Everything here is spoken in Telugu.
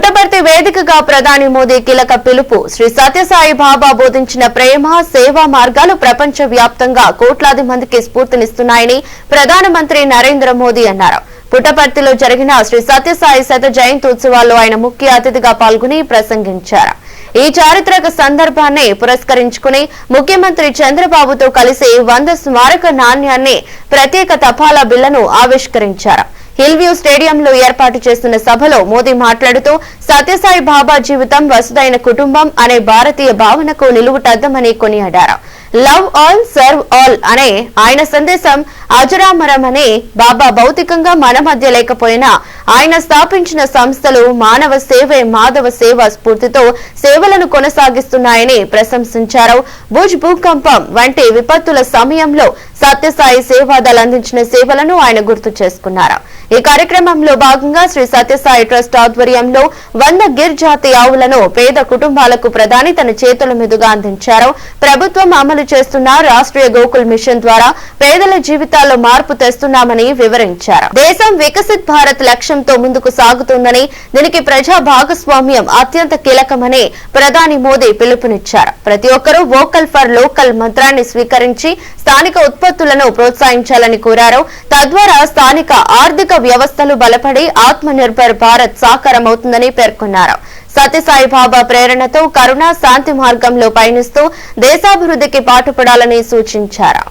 పుట్టపర్తి వేదికగా ప్రధాని మోదీ కీలక పిలుపు. శ్రీ సత్యసాయి బాబా బోధించిన ప్రేమ సేవా మార్గాలు ప్రపంచ వ్యాప్తంగా కోట్లాది మందికి స్ఫూర్తినిస్తున్నాయని ప్రధానమంత్రి నరేంద్ర మోదీ అన్నారు. పుట్టపర్తిలో జరిగిన శ్రీ సత్యసాయి శత జయంతి ఉత్సవాల్లో ఆయన ముఖ్య అతిథిగా పాల్గొని ప్రసంగించారు. ఈ చారిత్రక సందర్భాన్ని పురస్కరించుకుని ముఖ్యమంత్రి చంద్రబాబుతో కలిసి వంద స్మారక నాణ్యాన్ని ప్రత్యేక తపాలా బిల్లను ఆవిష్కరించారు. హిల్ వ్యూ స్టేడియంలో ఏర్పాటు చేస్తున్న సభలో మోదీ మాట్లాడుతూ సత్యసాయి బాబా జీవితం వసుదైన కుటుంబం అనే భారతీయ భావనకు నిలువుటద్దమని కొనియాడారు. లవ్ ఆల్ సర్వ్ ఆల్ అనే ఆయన సందేశం అజరామరమని బాబా భౌతికంగా మన మధ్య లేకపోయినా ఆయన స్థాపించిన సంస్థలు మానవ సేవే మాధవ సేవ స్ఫూర్తితో సేవలను కొనసాగిస్తున్నాయని ప్రశంసించారు. భుజ్ భూకంపం వంటి విపత్తుల సమయంలో సత్యసాయి సేవాదాలు అందించిన సేవలను ఆయన గుర్తు చేసుకున్నారు. ఈ కార్యక్రమంలో భాగంగా శ్రీ సత్యసాయి ట్రస్ట్ ఆధ్వర్యంలో వంద గిర్ జాతి ఆవులను పేద కుటుంబాలకు ప్రధాని తన చేతుల మీదుగా అందించారు. ప్రభుత్వం అమలు చేస్తున్న రాష్ట్రీయ గోకుల్ మిషన్ ద్వారా పేదల జీవితాల్లో మార్పు తెస్తున్నామని వివరించారు. దేశం వికసిత్ భారత్ లక్ష్యంతో ముందుకు సాగుతుందని దీనికి ప్రజా భాగస్వామ్యం అత్యంత కీలకమని ప్రధాని మోదీ పిలుపునిచ్చారు. ప్రతి ఒక్కరూ వోకల్ ఫర్ లోకల్ మంత్రాన్ని స్వీకరించి స్థానిక ఉత్పత్తులను ప్రోత్సహించాలని కోరారు. తద్వారా స్థానిక ఆర్థిక వ్యవస్థలు బలపడి ఆత్మ నిర్భర్ భారత్ సాకారమవుతుందని పేర్కొన్నారు. సత్యసాయి బాబా ప్రేరణతో కరుణ శాంతి మార్గంలో పయనిస్తూ దేశాభివృద్ధికి పాటుపడాలని సూచించారు.